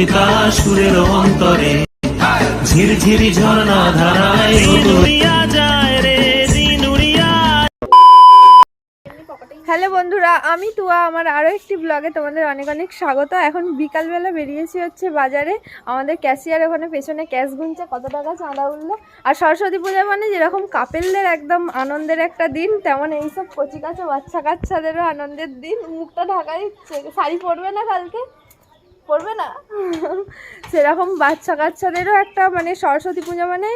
কবিতা সুরের অন্তরে। ঝিরঝিরি ঝর্ণা ধারায় হ্যালো বন্ধুরা আমি তুয়া। আমার আরও একটি ব্লগে তোমাদের অনেক অনেক স্বাগত। এখন বিকালবেলা বেরিয়েছি হচ্ছে বাজারে। আমাদের ক্যাশিয়ার ওখানে পেছনে ক্যাশ গুনছে কত টাকা চাঁদা উঠল। আর সরস্বতী পূজা মানে যেরকম কাপেলদের একদম আনন্দের একটা দিন তেমন এইসব কচি কাছে বাচ্চা কাচ্চাদেরও আনন্দের দিন। মুখটা ঢাকা দিচ্ছে। শাড়ি পরবে না কালকে? পরবে না? সেরকম বাচ্চা কাচ্চাদেরও একটা মানে সরস্বতী পূজা মানে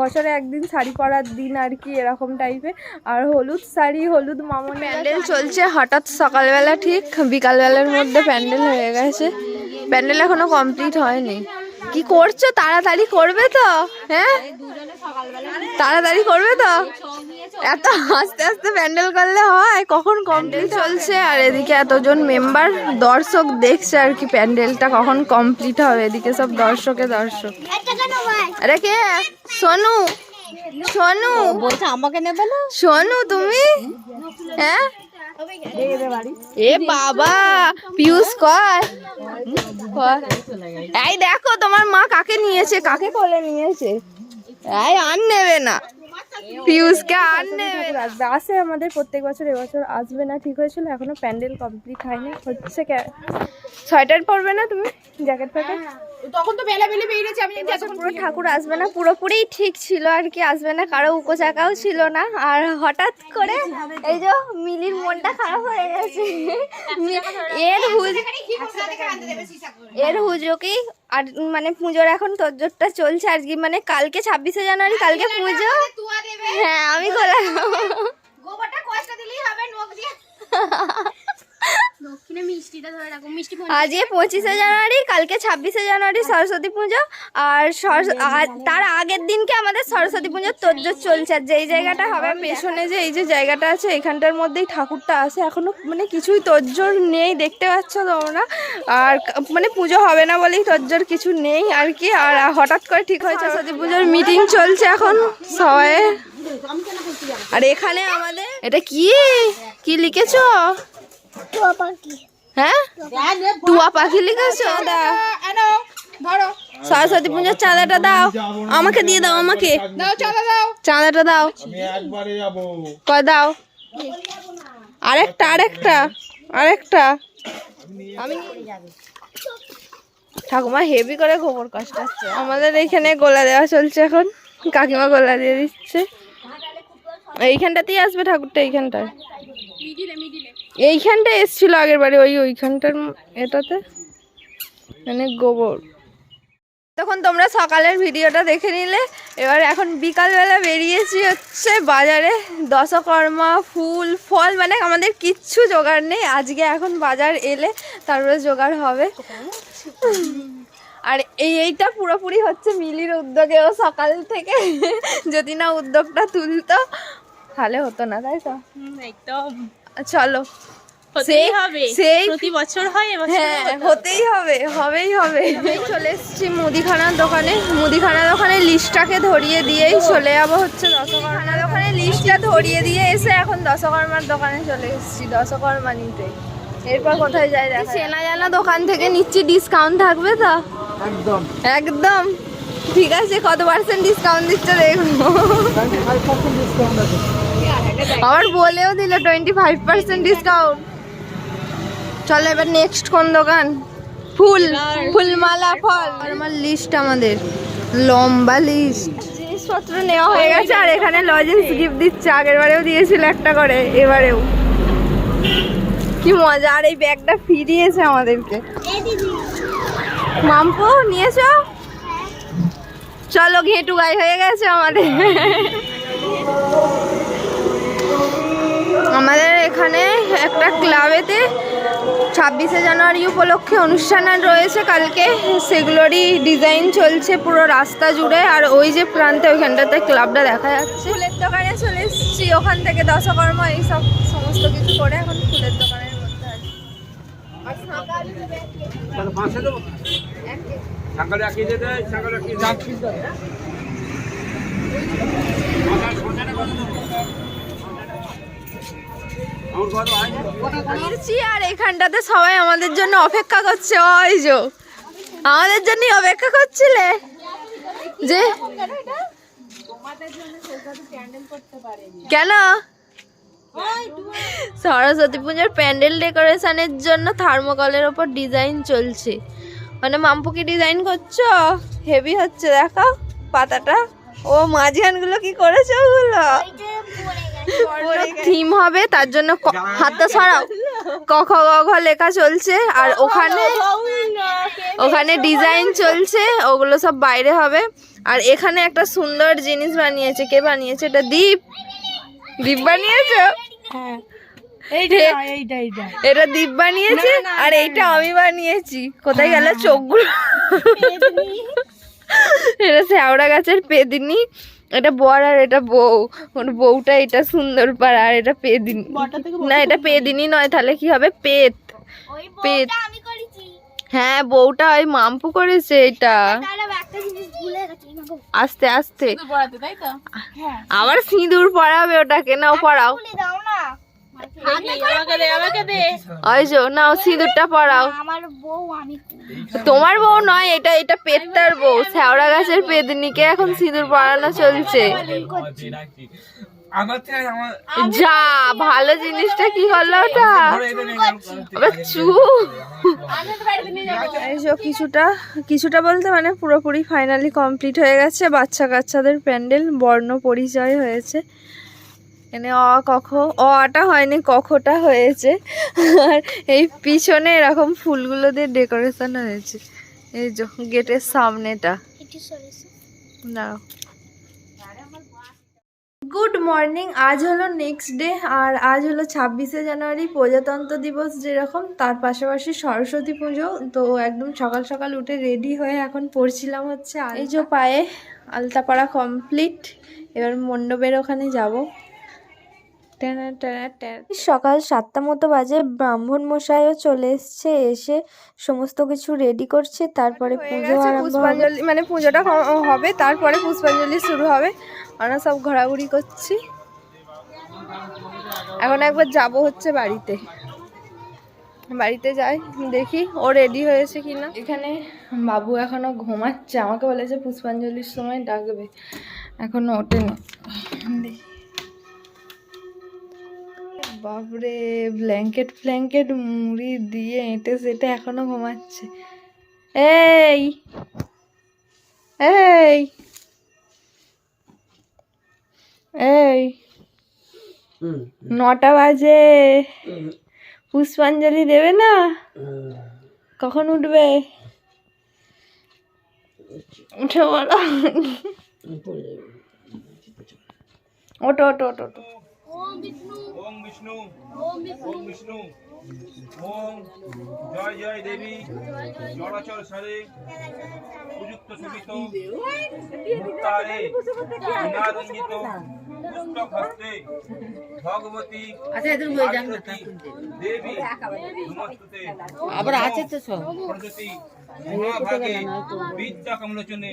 বছরে একদিন শাড়ি পরার দিন আর কি এরকম টাইপের আর হলুদ শাড়ি হলুদ মামন প্যান্ডেল চলছে হঠাৎ সকালবেলা ঠিক বিকালবেলার মধ্যে প্যান্ডেল হয়ে গেছে। প্যান্ডেল এখনও কমপ্লিট হয়নি। কি করছ? তাড়াতাড়ি করবে তো হ্যাঁ? তাড়াতাড়ি করবে তো? এত আস্তে আস্তে প্যান্ডেল করলে হয় কখন কমপ্লিট চলছে। আর এদিকে এতজন মেম্বার দর্শক দেখছে আর কি প্যান্ডেলটা কখন কমপ্লিট হবে? এদিকে সব দর্শকে দর্শক। আরে কে? সোনু। সোনু। বলছে আমাকে নেবে না? সোনু তুমি? হ্যাঁ? এ বাবা পিউস কর। কর। এই দেখো তোমার মা কাকে নিয়েছে? কাকে কোলে নিয়েছে? আর নেবে না। পিউসকে আর নেবে। আসবে। আসে আমাদের প্রত্যেক বছর, এবছর আসবে না, ঠিক হয়েছিল, এখনও প্যান্ডেল কমপ্লিট হয়নি। হচ্ছে সোয়েটার পরবে না তুমি? জ্যাকেট ফ্যাকেট? তখন তো বেলা বেলা বেরিয়েছে আমি পুরো ঠাকুর আসবে না পুরোপুরি ঠিক ছিল আর কি আসবে না কারও উপচাকাও ছিল না। আর হঠাৎ করে এই যে মিলির মনটা খারাপ হয়ে গেছে। এর হুজ এর হুজোকেই আর মানে পুজোর এখন তোরজোরটা চলছে আর কি মানে কালকে ছাব্বিশে জানুয়ারি কালকে পুজো। হ্যাঁ আমি গোবরটা কষ্ট দিলেই হবে নখ দিয়ে আজকে পঁচিশে জানুয়ারি কালকে ছাব্বিশে জানুয়ারি সরস্বতী পুজো। আর তার আগের দিনকে আমাদের সরস্বতী পুজোর তোরজোর চলছে। আর যেই জায়গাটা হবে পেছনে যে এই যে জায়গাটা আছে এখানটার মধ্যেই ঠাকুরটা আছে। এখনও মানে কিছুই তোরজোর নেই দেখতে পাচ্ছ তোমরা। আর মানে পুজো হবে না বলেই তোরজোর কিছু নেই আর কি। আর হঠাৎ করে ঠিক হয়েছে সরস্বতী পুজোর মিটিং চলছে এখন সবাই। আর এখানে আমাদের এটা কি? কি লিখেছো? হ্যাঁ? টুয়া পাখি লিখেছো? দাও ধরো সরস্বতী পুজোর চাঁদাটা দাও। আমাকে দিয়ে দাও আমাকে। দাও চালা দাও চাঁদাটা দাও। একবারে যাব কয় দাও? আরেকটা আরেকটা আরেকটা। আমি ঠাকুমা হেভি করে গোবর কষ্টাচ্ছে। আমাদের এইখানে গোলা দেওয়া চলছে এখন। কাকিমা গোলা দিয়ে দিচ্ছে। এইখানটাতেই আসবে ঠাকুরটা এইখানটায়। মিডিলে মিডিলে। এইখানটা এসছিল আগের বারে ওই ওইখানটার এটাতে? মানে গোবর। তখন তোমরা সকালের ভিডিওটা দেখে নিলে এবার এখন বিকালবেলা বেরিয়েছি হচ্ছে বাজারে। দশকর্মা ফুল ফল মানে আমাদের কিচ্ছু জোগাড় নেই। আজকে এখন বাজার এলে তারপরে জোগাড় হবে। আর এই এইটা পুরোপুরি হচ্ছে মিলির উদ্যোগে ও সকাল থেকে। যদি না উদ্যোগটা তুলতো তাহলে হতো না তাই তো? একদম। চলো। সেই- হবে। সেই প্রতি বছর হয় হ্যাঁ হতেই হবে হবেই হবে। চলে এসেছি মুদিখানার দোকানে। মুদিখানা দোকানে লিস্টটাকে ধরিয়ে দিয়েই চলে যাব হচ্ছে দশকর্মা। দোকানে লিস্টটা ধরিয়ে দিয়ে এসে এখন দশকর্মার দোকানে চলে এসেছি দশকর্মা নিতে। এরপর কোথায় যাই দেখা চেনা জানা দোকান থেকে নিচ্ছি ডিসকাউন্ট থাকবে তো? একদম। একদম। ঠিক আছে কত পার্সেন্ট ডিসকাউন্ট দিচ্ছে দেখব। আবার বলেও দিল টোয়েন্টি ফাইভ পার্সেন্ট ডিসকাউন্ট চলো এবার নেক্সট কোন দোকান? ফুল ফুলমালা ফল। আর আমার লিস্ট আমাদের। লম্বা লিস্ট জিনিসপত্র নেওয়া হয়ে গেছে আর এখানে লজেন্স গিফট দিচ্ছে। আগের বারেও দিয়েছিল একটা করে এবারেও। কি মজা আর এই ব্যাগটা ফিরিয়েছে আমাদেরকে। মাম্পু নিয়েছো? চলো ঘেটু গাই হয়ে গেছে আমাদের। আমাদের এখানে একটা ক্লাবেতে ছাব্বিশে জানুয়ারি উপলক্ষে অনুষ্ঠান আর রয়েছে। কালকে সেগুলোরই ডিজাইন চলছে পুরো রাস্তা জুড়ে। আর ওই যে প্রান্তে ওইখানটাতে ক্লাবটা দেখা যাচ্ছে। ফুলের দোকানে চলে এসেছি। ওখান থেকে দশকর্মা এইসব সমস্ত কিছু করে এখন ফুলের দোকানের মধ্যে আছি। আর এখানটাতে সবাই আমাদের জন্য অপেক্ষা করছে। ওই যো, আমাদের জন্য অপেক্ষা করছিলে? যে, কেন? সরস্বতী পুজোর প্যান্ডেল ডেকোরেশনের জন্য থার্মোকলের ওপর ডিজাইন চলছে। মানে মাম্পু কি ডিজাইন করছ? হেভি হচ্ছে দেখো পাতাটা। ও মাঝখানগুলো কি করেছ ওগুলো? থিম হবে তার জন্য ক- হাতটা সরাও। ক খ গ ঘ লেখা চলছে আর ওখানে ওখানে ডিজাইন চলছে ওগুলো সব বাইরে হবে। আর এখানে একটা সুন্দর জিনিস বানিয়েছে কে বানিয়েছে? এটা দীপ। দীপ বানিয়েছো? এটা দীপ বানিয়েছে? আর এইটা আমি বানিয়েছি। কোথায় গেল চোখগুলো? এটা শ্যাওড়া গাছের পেদিনি। এটা বর আর এটা বউ। ওর বউটা এটা সুন্দর পাড়া আর এটা পেদিনি না এটা পেদিনি নয় তাহলে কি হবে? পেত। পেত। হ্যাঁ বউটা ওই মাম্পু করেছে এটা। আস্তে আস্তে। আবার সিঁদুর পড়াবে ওটাকে নাও পরাও। নাও সিঁদুরটা পরাও। আমার বউ আমি তোমার বউ নয় এটা এটা পেটটার বউ। শ্যাওড়া গাছের পেদনিকে এখন সিঁদুর পরানো চলছে। যা ভালো জিনিসটা কি হলো ওটা। আবার চু। কিছুটা কিছুটা বলতে মানে পুরোপুরি ফাইনালি কমপ্লিট হয়ে গেছে। বাচ্চা কাচ্চাদের প্যান্ডেল বর্ণ পরিচয় হয়েছে। এখানে অ কখ অটা হয়নি কখটা হয়েছে। আর এই পিছনে এরকম ফুলগুলো দিয়ে ডেকোরেশন হয়েছে। এই যে গেটের সামনেটা। সরেছে গুড মর্নিং আজ হলো নেক্সট ডে আর আজ হলো ছাব্বিশে জানুয়ারি প্রজাতন্ত্র দিবস যেরকম তার পাশাপাশি সরস্বতী পুজো। তো একদম সকাল সকাল উঠে রেডি হয়ে এখন পড়ছিলাম হচ্ছে এই যে পায়ে আলতাপাড়া কমপ্লিট এবার মণ্ডপের ওখানে যাব। সকাল সাতটা মতো বাজে ব্রাহ্মণ মশাইও চলে এসছে এসে সমস্ত কিছু রেডি করছে তারপরে পুজো পুষ্পাঞ্জলি মানে পুজোটা হবে তারপরে পুষ্পাঞ্জলি শুরু হবে। আমরা সব ঘোরাঘুরি করছি। এখন একবার যাব হচ্ছে বাড়িতে। বাড়িতে যাই দেখি ও রেডি হয়েছে কিনা। এখানে বাবু এখনও ঘুমাচ্ছে আমাকে বলেছে পুষ্পাঞ্জলির সময় ডাকবে এখনও ওঠেনি। দেখি। বাপরে ব্ল্যাঙ্কেট ফ্ল্যাঙ্কেট মুড়ি দিয়ে এঁটে সেটে এখনও ঘুমাচ্ছে। এই এই এই নটা বাজে। পুষ্পাঞ্জলি দেবে না? কখন উঠবে? উঠে বলো। ওটো ওটো ওটো ওটো ওম বিষ্ণু ওম বিষ্ণু ওম জয় জয় দেবী চরাচর সারে উপযুক্ত মুক্তারে নারঞ্জিত পুস্তক হস্তে ভগবতী দেবী নমস্তুতে আবার আছে তো সব সরস্বতী মহাভাগে বিদ্যা কমলোচনে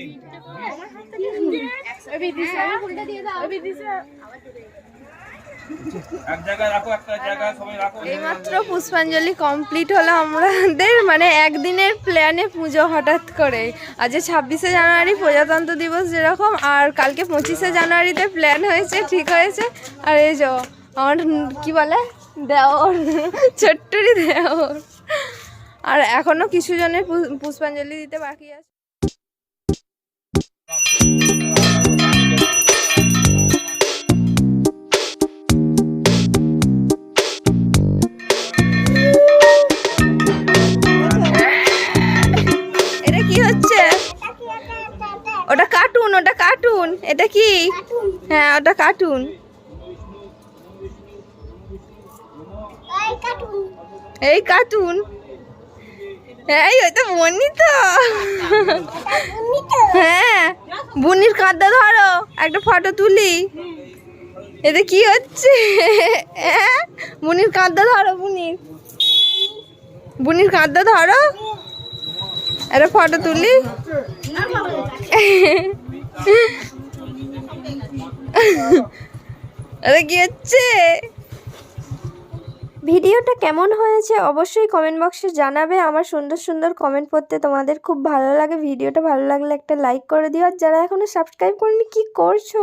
এইমাত্র পুষ্পাঞ্জলি কমপ্লিট হলো আমাদের মানে একদিনের প্ল্যানে পুজো হঠাৎ করে আজ ছাব্বিশে জানুয়ারি প্রজাতন্ত্র দিবস যেরকম আর কালকে পঁচিশে জানুয়ারিতে প্ল্যান হয়েছে ঠিক হয়েছে। আর এই যে আমার কি বলে? দেওর ছোট্টরি দেওর। আর এখনও কিছু জনের পুষ্পাঞ্জলি দিতে বাকি আছে। কি? হ্যাঁ ওটা কার্টুন এই কার্টুন এই ওইটা বনি তো হ্যাঁ বুনির কাঁদা ধরো একটা ফটো তুলি। এতে কি হচ্ছে? হ্যাঁ বুনির কাঁদা ধরো বুনির বুনির কাঁদা ধরো। একটা ফটো তুলি। এটা কি হচ্ছে? ভিডিওটা কেমন হয়েছে অবশ্যই কমেন্ট বক্সে জানাবে। আমার সুন্দর সুন্দর কমেন্ট পড়তে তোমাদের খুব ভালো লাগে। ভিডিওটা ভালো লাগলে একটা লাইক করে দিও। আর যারা এখনও সাবস্ক্রাইব করেনি, কি করছ?